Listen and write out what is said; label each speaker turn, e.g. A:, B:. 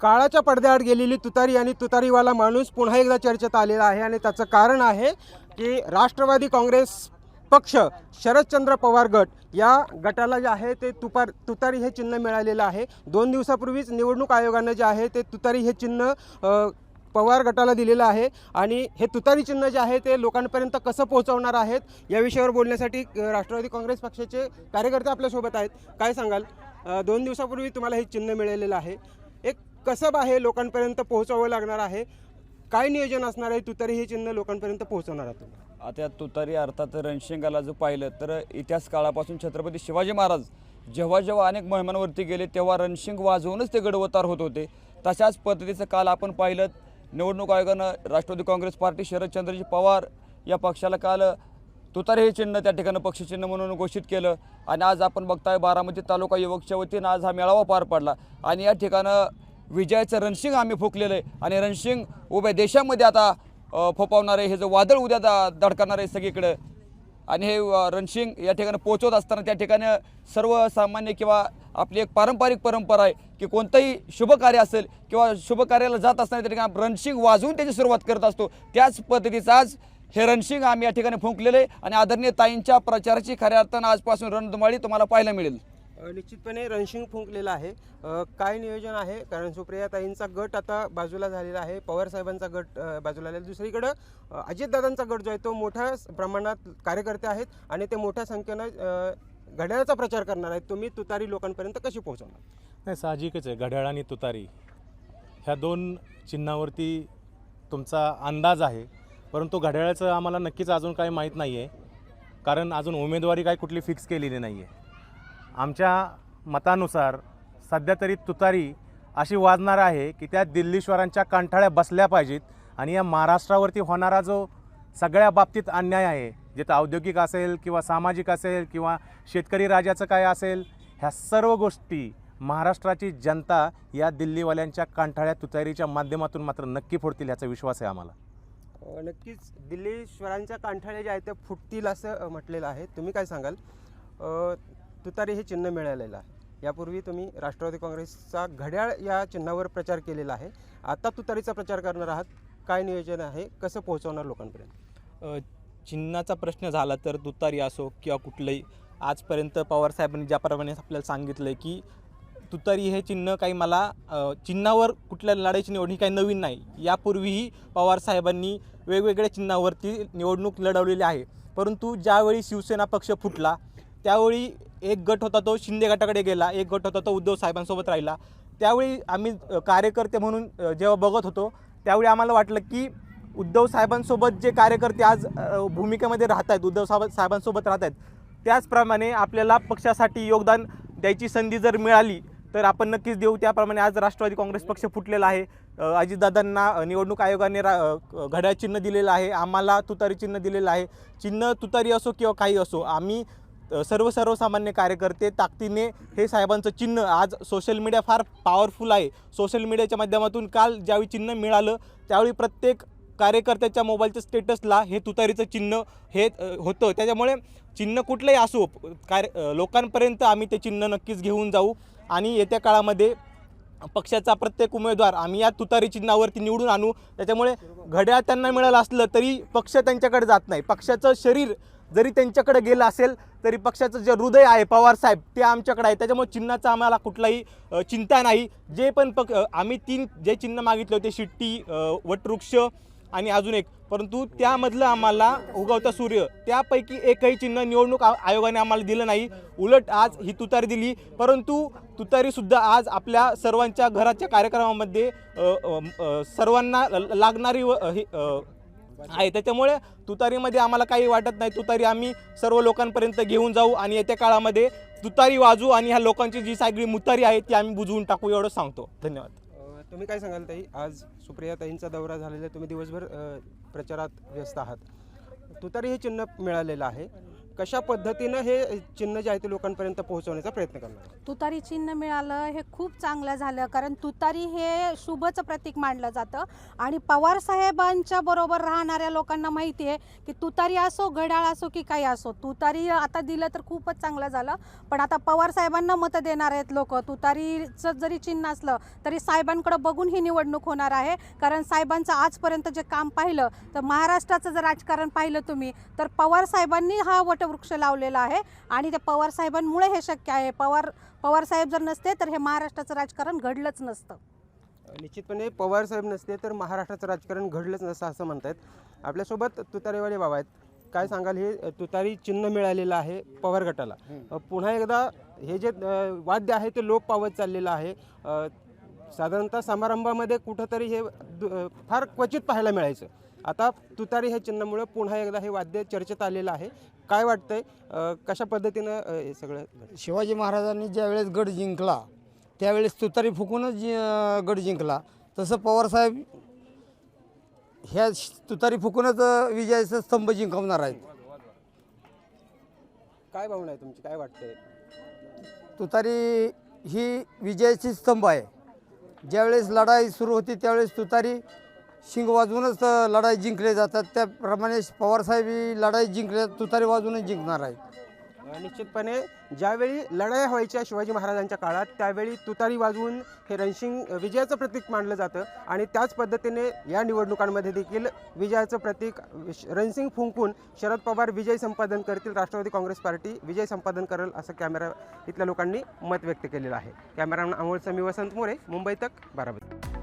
A: काळाच्या पडद्याआड गेलेली तुतारी आणि तुतारीवाला माणूस पुन्हा एकदा चर्चेत आलेला आहे आणि त्याचं कारण आहे की राष्ट्रवादी काँग्रेस पक्ष शरदचंद्र पवार गट या गटाला जे आहे ते तुपार तुतारी हे चिन्ह मिळालेलं आहे. दोन दिवसापूर्वीच निवडणूक आयोगानं जे आहे ते तुतारी हे चिन्ह पवार गटाला दिलेलं आहे. आणि हे तुतारी चिन्ह जे आहे ते लोकांपर्यंत कसं पोहोचवणार आहेत या विषयावर बोलण्यासाठी राष्ट्रवादी काँग्रेस पक्षाचे कार्यकर्ते आपल्यासोबत आहेत. काय सांगाल? दोन दिवसापूर्वी तुम्हाला हे चिन्ह मिळालेलं आहे. एक कसब आहे लोकांपर्यंत पोहोचावं लागणार आहे. काय नियोजन असणार आहे? तुतारी हे चिन्ह लोकांपर्यंत पोहोचवणार आहे तुम्ही
B: आता तुतारी अर्थात रणशिंगाला जर पाहिलं तर इतिहास काळापासून छत्रपती शिवाजी महाराज जेव्हा जेव्हा अनेक मोहिमांवरती गेले तेव्हा रणशिंग वाजवूनच ते गडवतार होत होते. तशाच पद्धतीचं काल आपण पाहिलं. निवडणूक आयोगानं राष्ट्रवादी काँग्रेस पार्टी शरदचंद्रजी पवार या पक्षाला काल तुतारी हे चिन्ह त्या ठिकाणी पक्षचिन्ह म्हणून घोषित केलं. आणि आज आपण बघताय बारामती तालुका युवकच्या वतीनं आज हा मेळावा पार पडला. आणि या ठिकाणं विजयाचं रणशिंग आम्ही फुकलेलं आहे. आणि रणशिंग उभ्या देशामध्ये आता फोपावणारे आहे हे जे वादळ उद्या दा धडकणार आहे सगळीकडं. आणि हे अ, रणशिंग या ठिकाणी पोहोचवत असताना त्या ठिकाणी सर्वसामान्य किंवा आपली एक पारंपरिक परंपरा आहे की कोणतंही शुभ कार्य असेल किंवा शुभ कार्याला जात असताना त्या ठिकाणी रणशिंग वाजवून त्याची सुरुवात करत असतो. त्याच पद्धतीचं आज हे रणशिंग आम्ही या ठिकाणी फुंकलेलं आहे आणि आदरणीय ताईंच्या प्रचाराची खऱ्या अर्थानं आजपासून रणधुमाळी तुम्हाला पाहायला मिळेल.
A: निश्चितपणे रणशिंग फुंकलेलं आहे. काय नियोजन आहे? कारण सुप्रिया ताईंचा गट आता बाजूला झालेला आहे. पवार साहेबांचा गट बाजूला आलेला दुसरीकडं अजितदादांचा गट जो आहे तो मोठ्या प्रमाणात कार्यकर्ते आहेत आणि ते मोठ्या संख्येनं घड्याळाचा प्रचार करणार आहेत. तुम्ही तुतारी लोकांपर्यंत कशी पोहोचवणार?
C: नाही साहजिकच आहे. घड्याळ आणि तुतारी ह्या दोन चिन्हावरती तुमचा अंदाज आहे. परंतु घड्याळाचं आम्हाला नक्कीच अजून काही माहीत नाही आहे कारण अजून उमेदवारी काय कुठली फिक्स केलेली नाही आहे आमच्या मतानुसार सध्या तरी तुतारी अशी वाजणार आहे की त्या दिल्लीश्वरांच्या कंठाळ्या बसल्या पाहिजेत आणि या महाराष्ट्रावरती होणारा जो सगळ्या बाबतीत अन्याय आहे जिथं औद्योगिक असेल किंवा सामाजिक असेल किंवा शेतकरी राजाचं काय असेल ह्या सर्व गोष्टी महाराष्ट्राची जनता या दिल्लीवाल्यांच्या कंठाळ्या तुतारीच्या माध्यमातून मात्र नक्की फोडतील ह्याचा विश्वास आहे आम्हाला.
A: नक्कीच दिल्लीश्वरांच्या कंठाळ्या जे आहेत त्या फुटतील असं म्हटलेलं आहे. तुम्ही काय सांगाल? तुतारी हे चिन्ह मिळालेलं आहे. यापूर्वी तुम्ही राष्ट्रवादी काँग्रेसचा घड्याळ या चिन्हावर प्रचार केलेला आहे. आता तुतारीचा प्रचार करणार आहात. काय नियोजन आहे? कसं पोहोचवणार लोकांपर्यंत?
D: चिन्हाचा प्रश्न झाला तर तुतारी असो किंवा कुठलंही आजपर्यंत पवारसाहेबांनी ज्याप्रमाणे आपल्याला सांगितलं आहे की तुतारी हे चिन्ह काही मला चिन्हावर कुठल्या लढाईची निवड ही काही नवीन नाही. यापूर्वीही पवारसाहेबांनी वेगवेगळ्या चिन्हावरती निवडणूक लढवलेली आहे. परंतु ज्यावेळी शिवसेना पक्ष फुटला त्यावेळी एक गट होता तो शिंदे गटाकडे गेला एक गट होता तो उद्धव साहेबांसोबत राहिला. त्यावेळी आम्ही कार्यकर्ते म्हणून जेव्हा बघत होतो त्यावेळी आम्हाला वाटलं की उद्धव साहेबांसोबत जे कार्यकर्ते आज भूमिकेमध्ये राहत आहेत उद्धव साहेब साहेबांसोबत राहत आहेत त्याचप्रमाणे आपल्याला पक्षासाठी योगदान द्यायची संधी जर मिळाली तर आपण नक्कीच देऊ. त्याप्रमाणे आज राष्ट्रवादी काँग्रेस पक्ष फुटलेला आहे. अजितदादांना निवडणूक आयोगाने रा घड्याळ चिन्ह दिलेलं आहे आम्हाला तुतारी चिन्ह दिलेलं आहे. चिन्ह तुतारी असो किंवा काही असो आम्ही सर्व सर्वसामान्य कार्यकर्ते ताकदीने हे साहेबांचं चिन्ह आज सोशल मीडिया फार पॉवरफुल आहे. सोशल मीडियाच्या माध्यमातून काल ज्यावेळी चिन्ह मिळालं त्यावेळी प्रत्येक कार्यकर्त्याच्या मोबाईलच्या स्टेटसला हे तुतारीचं चिन्ह हे होतं. त्याच्यामुळे चिन्ह कुठलंही असो कार्य लोकांपर्यंत आम्ही ते चिन्ह नक्कीच घेऊन जाऊ. आणि येत्या काळामध्ये पक्षाचा प्रत्येक उमेदवार आम्ही या तुतारी चिन्हावरती निवडून आणू. त्याच्यामुळे घड्याळ त्यांना मिळालं असलं तरी पक्ष त्यांच्याकडे जात नाही. पक्षाचं शरीर जरी त्यांच्याकडे गेलं असेल तरी पक्षाचं जे हृदय आहे पवार साहेब ते आमच्याकडे आहे. त्याच्यामुळे चिन्हाचा आम्हाला कुठलाही चिंता नाही. जे पण पक आम्ही तीन जे चिन्ह मागितले होते शिट्टी वटवृक्ष आणि अजून एक. परंतु त्यामधलं आम्हाला उगवता सूर्य त्यापैकी एकही चिन्ह निवडणूक आयोगाने आम्हाला दिलं नाही. उलट आज ही तुतारी दिली. परंतु तुतारीसुद्धा आज आपल्या सर्वांच्या घराच्या कार्यक्रमामध्ये सर्वांना ल- लागणारी व- आहे. त्याच्यामुळे तुतारीमध्ये आम्हाला काही वाटत नाही. तुतारी आम्ही सर्व लोकांपर्यंत घेऊन जाऊ आणि येत्या काळामध्ये तुतारी वाजू आणि ह्या लोकांची जी सगळी मुतारी आहे ती आम्ही बुजवून टाकू एवढं सांगतो. धन्यवाद.
A: तुम्ही काय सांगाल ताई? आज सुप्रिया ताईंचा दौरा झालेला आहे. तुम्ही दिवसभर प्रचारात व्यस्त आहात. तुतारी हे चिन्ह मिळालेलं आहे. कशा पद्धतीनं हे चिन्ह जे आहे ते लोकांपर्यंत पोहोचवण्याचा प्रयत्न करणार
E: तुतारी चिन्ह मिळालं हे खूप चांगलं झालं कारण तुतारी हे शुभचं प्रतीक मानलं जातं. आणि पवार साहेबांच्या बरोबर राहणाऱ्या लोकांना माहिती आहे की तुतारी असो घड्याळ असो की काही असो तुतारी आता दिलं तर खूपच चांगलं झालं. पण आता पवार साहेबांना मतं देणार आहेत लोक. तुतारीचं जरी चिन्ह असलं तरी साहेबांकडं बघून ही निवडणूक होणार आहे. कारण साहेबांचं आजपर्यंत जे काम पाहिलं तर महाराष्ट्राचं जर राजकारण पाहिलं तुम्ही तर पवार साहेबांनी हा वट वृक्ष लावलेला आहे आणि त्या पवार साहेबांमुळे हे शक्य आहे. पवार पवार साहेब जर नसते तर हे महाराष्ट्राचं राजकारण घडलंच नसतं.
A: निश्चितपणे पवार साहेब नसते तर महाराष्ट्राचं राजकारण घडलंच नसतं असं म्हणतात आपल्यासोबत तुतारीवाले बाबा आहेत. काय सांगाल हे? तुतारी चिन्ह मिळालेलं आहे पवार गटाला. पुन्हा एकदा हे जे वाद्य आहे ते लोप पावत चाललेलं आहे. साधारणतः समारंभामध्ये कुठंतरी हे दु- फार क्वचित पाहायला मिळायचं. आता तुतारी हे चिन्हामुळं पुन्हा एकदा हे वाद्य चर्चेत आलेलं आहे. काय वाटतंय? अ, कशा पद्धतीनं अ, हे सगळं घडलं?
F: शिवाजी महाराजांनी ज्यावेळेस गड जिंकला त्यावेळेस तुतारी फुकूनच जि अं, गड जिंकला. तसं पवारसाहेब ह्या श- तुतारी फुकूनच अं, विजयाचा स्तंभ जिंकवणार आहेत.
A: काय भावना आहे तुमची? काय वाटतंय?
F: तुतारी ही विजयाची स्तंभ आहे. ज्यावेळेस लढाई सुरू होती त्यावेळेस तुतारी शिंग वाजवूनच लढाई जिंकले जातात. त्याप्रमाणे पवारसाहेब ही लढाई जिंकले तुतारी वाजवूनच जिंकणार आहेत.
A: निश्चितपणे ज्यावेळी लढाया व्हायच्या शिवाजी महाराजांच्या काळात त्यावेळी तुतारी वाजवून हे रणशिंग विजयाचं प्रतीक मानलं जातं. आणि त्याच पद्धतीने या निवडणुकांमध्ये देखील विजयाचं प्रतीक विश- रणसिंग फुंकून शरद पवार विजय संपादन करतील. राष्ट्रवादी काँग्रेस पार्टी विजय संपादन करेल असं कॅमेरा इथल्या लोकांनी मत व्यक्त केलेलं आहे. कॅमेरामॅन अमोल समी वसंत मोरे मुंबई तक बारामती.